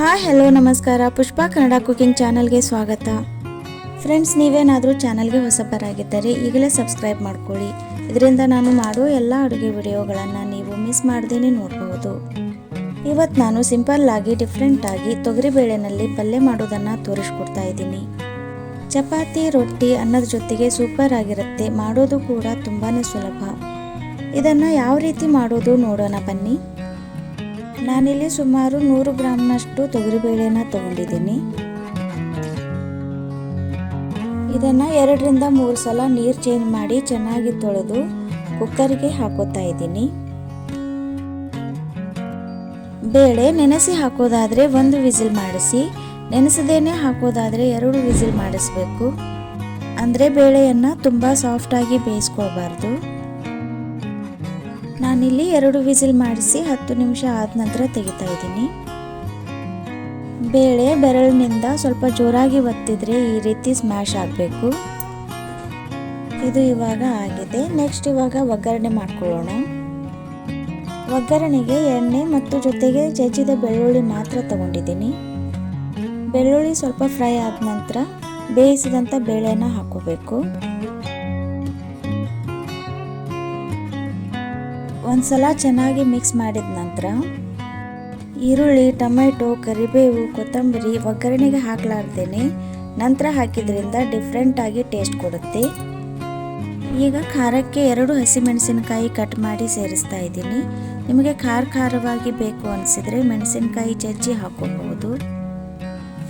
Hi hello ನಮಸ್ಕಾರ. Pushpa Kannada cooking ಚಾನಲ್ಗೆ ಸ್ವಾಗತ. ಫ್ರೆಂಡ್ಸ್ ನೀವೇನಾದರೂ ಚಾನಲ್ಗೆ ಹೊಸಬರಾಗಿದ್ದರೆ ಈಗಲೇ ಸಬ್ಸ್ಕ್ರೈಬ್ ಮಾಡ್ಕೊಳ್ಳಿ. ಇದರಿಂದ ನಾನು ಮಾಡೋ ಎಲ್ಲ ಅಡುಗೆ ವಿಡಿಯೋಗಳನ್ನು ನೀವು ಮಿಸ್ ಮಾಡ್ದೇನೆ ನೋಡಬಹುದು ಇವತ್ತು ನಾನು ಸಿಂಪಲ್ ಆಗಿ ಡಿಫ್ರೆಂಟ್ ಆಗಿ ತೊಗರಿಬೇಳೆನಲ್ಲಿ ಪಲ್ಯ ಮಾಡೋದನ್ನು ತೋರಿಸ್ಕೊಡ್ತಾ ಇದ್ದೀನಿ. ಚಪಾತಿ, ರೊಟ್ಟಿ ಅನ್ನದ ಜೊತೆಗೆ ಸೂಪರ್ ಆಗಿರುತ್ತೆ. ಮಾಡೋದು ಕೂಡ ತುಂಬಾ ಸುಲಭ. ಇದನ್ನು ಯಾವ ರೀತಿ ಮಾಡೋದು ನೋಡೋಣ ಬನ್ನಿ. ನಾನಿಲ್ಲಿ ಸುಮಾರು ನೂರು ಗ್ರಾಮ್ನಷ್ಟು ತೊಗರಿಬೇಳೆನ ತಗೊಂಡಿದ್ದೀನಿ. ಇದನ್ನು ಎರಡರಿಂದ ಮೂರು ಸಲ ನೀರು ಚೇಂಜ್ ಮಾಡಿ ಚೆನ್ನಾಗಿ ತೊಳೆದು ಕುಕ್ಕರ್ಗೆ ಹಾಕೋತಾ ಇದ್ದೀನಿ. ಬೇಳೆ ನೆನೆಸಿ ಹಾಕೋದಾದರೆ ಒಂದು ವಿಸಿಲ್ ಮಾಡಿಸಿ, ನೆನೆಸದೇನೆ ಹಾಕೋದಾದರೆ ಎರಡು ವಿಸಿಲ್ ಮಾಡಿಸ್ಬೇಕು. ಅಂದರೆ ಬೇಳೆಯನ್ನು ತುಂಬ ಸಾಫ್ಟಾಗಿ ಬೇಯಿಸ್ಕೊಳ್ಬಾರ್ದು ನಾನಿಲ್ಲಿ ಎರಡು ವಿಸಿಲ್ ಮಾಡಿಸಿ ಹತ್ತು ನಿಮಿಷ ಆದ ನಂತರ ತೆಗಿತಾ ಇದ್ದೀನಿ. ಬೇಳೆ ಬೆರಳಿನಿಂದ ಸ್ವಲ್ಪ ಜೋರಾಗಿ ಒತ್ತಿದ್ರೆ ಈ ರೀತಿ ಸ್ಮ್ಯಾಶ್ ಆಗಬೇಕು. ಇದು ಇವಾಗ ಆಗಿದೆ. ನೆಕ್ಸ್ಟ್ ಇವಾಗ ಒಗ್ಗರಣೆ ಮಾಡ್ಕೊಳ್ಳೋಣ. ಒಗ್ಗರಣೆಗೆ ಎಣ್ಣೆ ಮತ್ತು ಜೊತೆಗೆ ಜಜ್ಜಿದ ಬೆಳ್ಳುಳ್ಳಿ ಮಾತ್ರ ತಗೊಂಡಿದ್ದೀನಿ. ಬೆಳ್ಳುಳ್ಳಿ ಸ್ವಲ್ಪ ಫ್ರೈ ಆದ ನಂತರ ಬೇಯಿಸಿದಂಥ ಬೇಳೆನ ಹಾಕೋಬೇಕು. ಒಂದ್ಸಲ ಚೆನ್ನಾಗಿ ಮಿಕ್ಸ್ ಮಾಡಿದ ನಂತರ ಈರುಳ್ಳಿ, ಟೊಮೆಟೊ, ಕರಿಬೇವು, ಕೊತ್ತಂಬರಿ ಒಗ್ಗರಣೆಗೆ ಹಾಕಲಾರ್ದೇನೆ ನಂತರ ಹಾಕಿದ್ರಿಂದ ಡಿಫ್ರೆಂಟಾಗಿ ಟೇಸ್ಟ್ ಕೊಡುತ್ತೆ. ಈಗ ಖಾರಕ್ಕೆ ಎರಡು ಹಸಿಮೆಣಸಿನಕಾಯಿ ಕಟ್ ಮಾಡಿ ಸೇರಿಸ್ತಾ ಇದ್ದೀನಿ. ನಿಮಗೆ ಖಾರ ಖಾರವಾಗಿ ಬೇಕು ಅನಿಸಿದರೆ ಮೆಣಸಿನಕಾಯಿ ಜಜ್ಜಿ ಹಾಕೋಬಹುದು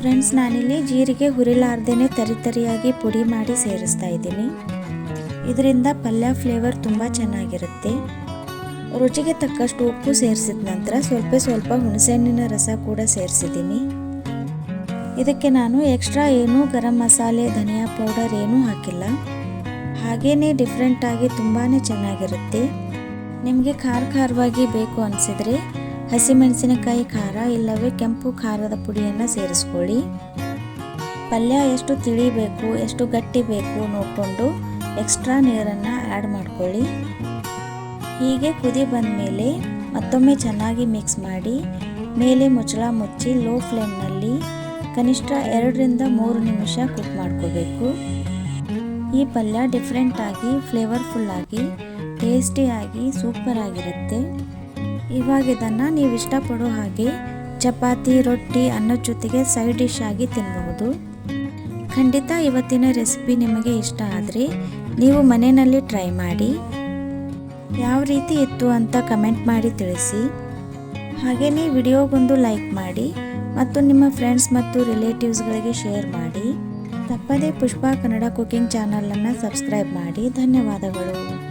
ಫ್ರೆಂಡ್ಸ್ ನಾನಿಲ್ಲಿ ಜೀರಿಗೆ ಹುರಿಲಾರ್ದೇನೆ ತರಿ ತರಿಯಾಗಿ ಪುಡಿ ಮಾಡಿ ಸೇರಿಸ್ತಾ ಇದ್ದೀನಿ. ಇದರಿಂದ ಪಲ್ಯ ಫ್ಲೇವರ್ ತುಂಬ ಚೆನ್ನಾಗಿರುತ್ತೆ. ರುಚಿಗೆ ತಕ್ಕಷ್ಟು ಉಪ್ಪು ಸೇರಿಸಿದ ನಂತರ ಸ್ವಲ್ಪ ಸ್ವಲ್ಪ ಹುಣಸೆಹಣ್ಣಿನ ರಸ ಕೂಡ ಸೇರಿಸಿದ್ದೀನಿ. ಇದಕ್ಕೆ ನಾನು ಎಕ್ಸ್ಟ್ರಾ ಏನೂ ಗರಂ ಮಸಾಲೆ, ಧನಿಯಾ ಪೌಡರ್ ಏನೂ ಹಾಕಿಲ್ಲ. ಹಾಗೇ ಡಿಫ್ರೆಂಟಾಗಿ ತುಂಬಾ ಚೆನ್ನಾಗಿರುತ್ತೆ. ನಿಮಗೆ ಖಾರ ಖಾರವಾಗಿ ಬೇಕು ಅನಿಸಿದರೆ ಹಸಿಮೆಣಸಿನಕಾಯಿ ಖಾರ ಇಲ್ಲವೇ ಕೆಂಪು ಖಾರದ ಪುಡಿಯನ್ನು ಸೇರಿಸ್ಕೊಳ್ಳಿ. ಪಲ್ಯ ಎಷ್ಟು ತಿಳಿಬೇಕು, ಎಷ್ಟು ಗಟ್ಟಿ ಬೇಕು ನೋಡಿಕೊಂಡು ಎಕ್ಸ್ಟ್ರಾ ನೀರನ್ನು ಆ್ಯಡ್ ಮಾಡ್ಕೊಳ್ಳಿ. ಹೀಗೆ ಕುದಿ ಬಂದ ಮೇಲೆ ಮತ್ತೊಮ್ಮೆ ಚೆನ್ನಾಗಿ ಮಿಕ್ಸ್ ಮಾಡಿ, ಮೇಲೆ ಮುಚ್ಚಳ ಮುಚ್ಚಿ ಲೋ ಫ್ಲೇಮ್ನಲ್ಲಿ ಕನಿಷ್ಠ ಎರಡರಿಂದ ಮೂರು ನಿಮಿಷ ಕುಕ್ ಮಾಡ್ಕೋಬೇಕು. ಈ ಪಲ್ಯ ಡಿಫ್ರೆಂಟಾಗಿ ಫ್ಲೇವರ್ಫುಲ್ಲಾಗಿ ಟೇಸ್ಟಿಯಾಗಿ ಸೂಪರ್ ಆಗಿರುತ್ತೆ. ಇವಾಗ ಇದನ್ನು ನೀವು ಇಷ್ಟಪಡೋ ಹಾಗೆ ಚಪಾತಿ, ರೊಟ್ಟಿ ಅನ್ನದ ಜೊತೆಗೆ ಸೈಡ್ ಡಿಶ್ ಆಗಿ ತಿನ್ನಬಹುದು ಖಂಡಿತ ಇವತ್ತಿನ ರೆಸಿಪಿ ನಿಮಗೆ ಇಷ್ಟ ಆದರೆ ನೀವು ಮನೆಯಲ್ಲಿ ಟ್ರೈ ಮಾಡಿ ಯಾವ ರೀತಿ ಇತ್ತು ಅಂತ ಕಮೆಂಟ್ ಮಾಡಿ ತಿಳಿಸಿ. ಹಾಗೆಯೇ ವಿಡಿಯೋಗೊಂದು ಲೈಕ್ ಮಾಡಿ ಮತ್ತು ನಿಮ್ಮ ಫ್ರೆಂಡ್ಸ್ ಮತ್ತು ರಿಲೇಟಿವ್ಸ್ಗಳಿಗೆ ಶೇರ್ ಮಾಡಿ. ತಪ್ಪದೇ ಪುಷ್ಪ ಕನ್ನಡ ಕುಕಿಂಗ್ ಚಾನಲನ್ನು ಸಬ್ಸ್ಕ್ರೈಬ್ ಮಾಡಿ. ಧನ್ಯವಾದಗಳು.